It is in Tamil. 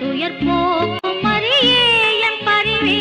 துயர் போக்கும் மரியே என் பரிவே.